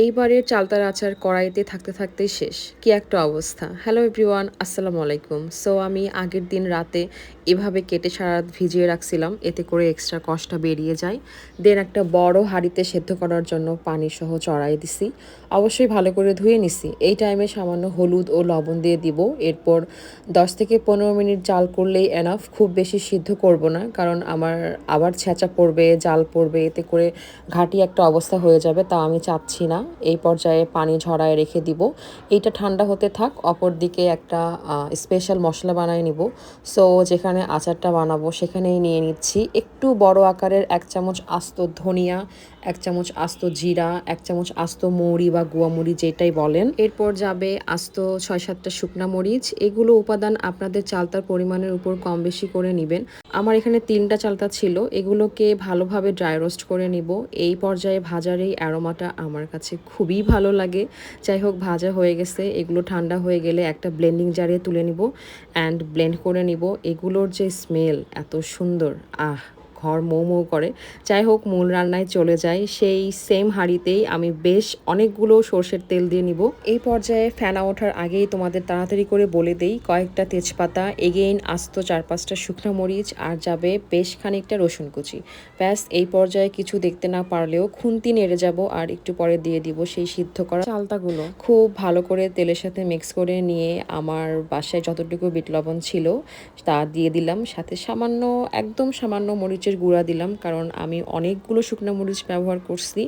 এইবারের চালতার আচার কড়াইতে থাকতে থাকতেই শেষ। কি একটা অবস্থা। হ্যালো এভরিওয়ান আসসালামু আলাইকুম। সো আমি আগের দিন রাতে এভাবে কেটে সারা ভিজিয়ে রাখছিলাম। এতে করে এক্সট্রা কষ্টটা বেরিয়ে যায়। দেন একটা বড় হাঁড়িতে সেদ্ধ করার জন্য পানি সহ চড়াই দিছি। অবশ্যই ভালো করে ধুয়ে নিছি। এই টাইমে সামান্য হলুদ ও লবণ দিয়ে দিব। এরপর দশ থেকে পনেরো মিনিট জাল করলেই এনাফ খুব বেশি সিদ্ধ করব না, কারণ আমার আবার ছেঁচা পড়বে, জাল পড়বে। এতে করে ঘাটি একটা অবস্থা হয়ে যাবে, তা আমি চাচ্ছি না। এই পর্যায়ে পানি ঝরায় রেখে দিব। এইটা ঠান্ডা হতে থাক অপর দিকে একটা স্পেশাল মশলা বানায় নিব। সো যেখানে আচারটা বানাবো সেখানেই নিয়ে নিচ্ছি। একটু বড় আকারের এক চামচ আস্ত ধনিয়া, এক চামচ আস্ত জিরা, এক চামচ আস্ত মৌরি বা গুয়া মরিচ যেটাই বলেন। এরপর যাবে আস্ত ছয় সাতটা শুকনা মরিচ। এগুলো উপাদান আপনাদের চালতার পরিমাণের উপর কম বেশি করে নেবেন। আমার এখানে তিনটা চালতা ছিল। এগুলোকে ভালোভাবে ড্রাই রোস্ট করে নিব। এই পর্যায়ে ভাজার এই অ্যারোমাটা আমার কাছে খুবই ভালো লাগে। যাই হোক ভাজা হয়ে গেছে। এগুলো ঠান্ডা হয়ে গেলে একটা ব্লেন্ডিং জারে তুলে নিব অ্যান্ড ব্লেন্ড করে নিব। এগুলোর যে স্মেল এত সুন্দর, আহ! ঘর মৌ মৌ করে। যাই হোক, মূল রান্নায় চলে যায় সেই সেম হাঁড়িতেই আমি বেশ অনেকগুলো সর্ষের তেল দিয়ে নিব। এই পর্যায়ে ফেনা ওঠার আগেই তোমাদের তাড়াতাড়ি করে বলে দেই, কয়েকটা তেজপাতা এগেইন আস্ত চার পাঁচটা শুকনো মরিচ আর যাবে বেশ খানিকটা রসুন কুচি। ব্যাস, এই পর্যায়ে কিছু দেখতে না পারলেও খুন্তি নেড়ে যাব আর একটু পরে দিয়ে দিব সেই সিদ্ধ করা চালতাগুলো। খুব ভালো করে তেলের সাথে মিক্স করে নিয়ে আমার বাসায় যতটুকু বিট লবণ ছিল তা দিয়ে দিলাম। সাথে সামান্য, একদম সামান্য মরিচের মরিচের গুঁড়া দিলাম, কারণ আমি অনেকগুলো শুকনো মরিচ ব্যবহার করছি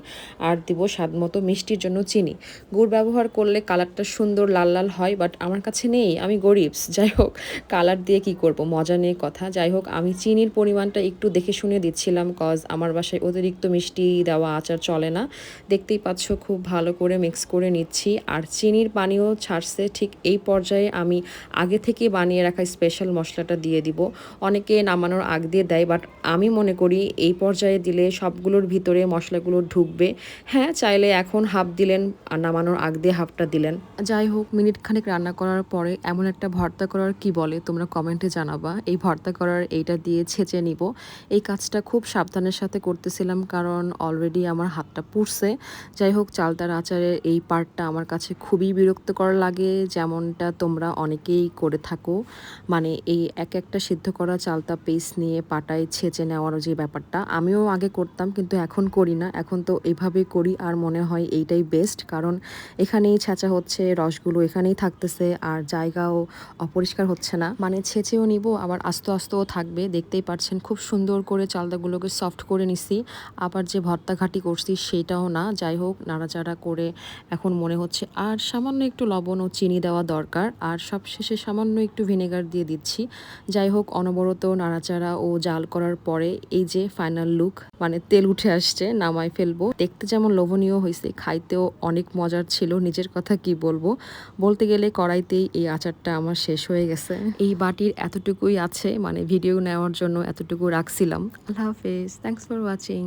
আর দিব স্বাদ মতো মিষ্টির জন্য চিনি। গুড় ব্যবহার করলে কালারটা সুন্দর লাল লাল হয় বাট আমার কাছে নেই, আমি গরিবস যাই হোক, কালার দিয়ে কি করব, মজা নিয়ে কথা। যাই হোক, আমি চিনির পরিমাণটা একটু দেখে শুনে দিচ্ছিলাম কজ আমার বাসায় অতিরিক্ত মিষ্টি দেওয়া আচার চলে না। দেখতেই পাচ্ছ, খুব ভালো করে মিক্স করে নিচ্ছি। আর চিনির পানিও ছাড়ছে, ঠিক এই পর্যায়ে আমি আগে থেকে বানিয়ে রাখা স্পেশাল মশলাটা দিয়ে দিব। অনেকে নামানোর আগ দিয়ে দেয় বাট আমি মনে করি, এই পর্যায়ে দিলে সবগুলোর ভিতরে মশলাগুলো ঢুকবে। হ্যাঁ চাইলে এখন হাফ দিলেন আর নামানোর আগ দিয়ে হাফটা দিলেন। যাই হোক, মিনিট খানেক রান্না করার পরে এমন একটা ভর্তা করার কি বলে তোমরা কমেন্টে জানাবা। এই ভর্তা করার এইটা দিয়ে ছেঁচে নিব। এই কাজটা খুব সাবধানের সাথে করতেছিলাম কারণ অলরেডি আমার হাতটা পুড়ছে। যাই হোক চালতার আচারের এই পার্টটা আমার কাছে খুবই বিরক্তকর লাগে, যেমনটা তোমরা অনেকেই করে থাকো। মানে এই এক একটা সিদ্ধ করা চালতা পেস্ট নিয়ে পাটায় ছেঁচে নেওয়া নেওয়ারও যে ব্যাপারটা, আমিও আগে করতাম কিন্তু এখন করি না। এখন তো এভাবেই করি আর মনে হয় এইটাই বেস্ট কারণ এখানেই ছেঁচা হচ্ছে, রসগুলো এখানেই থাকতেছে আর জায়গাও অপরিষ্কার হচ্ছে না। মানে ছেঁচেও নিব, আবার আস্তে আস্তেও থাকবে, দেখতেই পাচ্ছেন খুব সুন্দর করে চালদাগুলোকে সফট করে নিছি। আবার যে ভর্তা ঘাটি করছি সেটাও না, যাই হোক, নাড়াচাড়া করে এখন মনে হচ্ছে আর সামান্য একটু লবণ ও চিনি দেওয়া দরকার আর সবশেষে সামান্য একটু ভিনেগার দিয়ে দিচ্ছি। যাই হোক, অনবরত নাড়াচাড়া ও জাল করার পরে এই যে ফাইনাল লুক মানে তেল উঠে আসছে নামাই ফেলব। দেখতে যেমন লোভনীয় হয়েছে খাইতেও অনেক মজার ছিল, নিজের কথা কি বলব? বলতে গেলে কড়াইতেই এই আচারটা আমার শেষ হয়ে গেছে। এই বাটির এতটুকুই আছে মানে ভিডিও নেওয়ার জন্য এতটুকু রাখছিলাম। আল্লাহ হাফেজ থ্যাংকস ফর ওয়াচিং